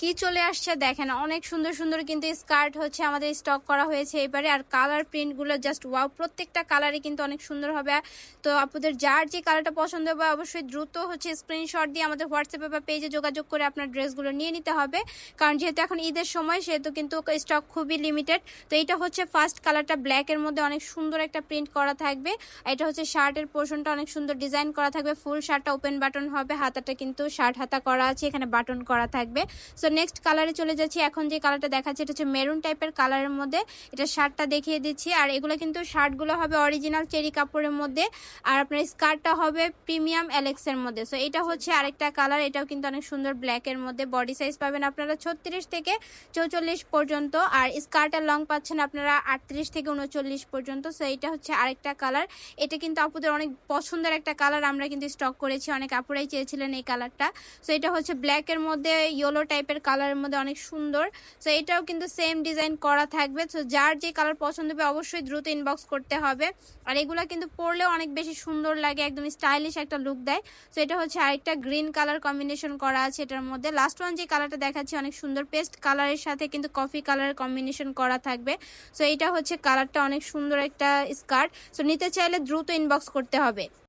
কি চলে আসছে দেখেন, অনেক সুন্দর সুন্দর কিন্তু স্কার্ট হচ্ছে আমাদের স্টক করা হয়েছে এবারে। আর কালার প্রিন্টগুলো জাস্ট ওয়াও প্রত্যেকটা কালারই কিন্তু অনেক সুন্দর হবে। তো আপনাদের যার যে কালারটা পছন্দ হবে, অবশ্যই দ্রুত হচ্ছে স্ক্রিনশট দিয়ে আমাদের হোয়াটসঅ্যাপে বা পেজে যোগাযোগ করে আপনার ড্রেসগুলো নিয়ে নিতে হবে। কারণ যেহেতু এখন ঈদের সময়, সেহেতু কিন্তু স্টক খুবই লিমিটেড তো এটা হচ্ছে ফার্স্ট কালারটা ব্ল্যাকের মধ্যে অনেক সুন্দর একটা প্রিন্ট করা থাকবে। এটা হচ্ছে শার্টের পোর্শনটা অনেক সুন্দর ডিজাইন করা থাকবে। ফুল শার্টটা ওপেন বাটন হবে, হাতাটা কিন্তু শার্ট হাতা করা আছে, এখানে বাটন করা থাকবে। সো নেক্সট কালারে চলে যাচ্ছি। এখন যে কালারটা দেখাচ্ছে, এটা হচ্ছে মেরুন টাইপের কালারের মধ্যে। এটা শার্টটা দেখিয়ে দিচ্ছি। আর এগুলো কিন্তু শার্টগুলো হবে অরিজিনাল চেরি কাপড়ের মধ্যে। আর আপনার স্কার্টটা হবে প্রিমিয়াম অ্যালেক্সের মধ্যে। সো এটা হচ্ছে আরেকটা কালার এটাও কিন্তু অনেক সুন্দর ব্ল্যাকের মধ্যে। বডি সাইজ পাবেন আপনারা ছত্রিশ থেকে চৌচল্লিশ পর্যন্ত। আর স্কার্টের লং পাচ্ছেন আপনারা আটত্রিশ থেকে উনচল্লিশ পর্যন্ত। সো এটা হচ্ছে আরেকটা কালার এটা কিন্তু আপুদের অনেক পছন্দের একটা কালার আমরা কিন্তু স্টক করেছি। অনেক আপুরাই চেয়েছিলেন এই কালারটা সো এটা হচ্ছে ব্ল্যাকের মধ্যে ইয়েলো টাইপের কালারের মধ্যে অনেক সুন্দর। সো এটাও কিন্তু সেম ডিজাইন করা থাকবে। সো যার যে কালার পছন্দ হবে, অবশ্যই দ্রুত ইনবক্স করতে হবে। আর এগুলা কিন্তু পরলেও অনেক বেশি সুন্দর লাগে, একদম স্টাইলিশ একটা লুক দেয়। সো এটা হচ্ছে আরেকটা গ্রিন কালার কম্বিনেশন করা আছে এটার মধ্যে। লাস্ট ওয়ান যে কালারটা দেখাচ্ছি, অনেক সুন্দর পেস্ট কালারের সাথে কিন্তু কফি কালারের কম্বিনেশন করা থাকবে। সো এটা হচ্ছে কালারটা অনেক সুন্দর একটা স্কার্ট সো নিতে চাইলে দ্রুত ইনবক্স করতে হবে।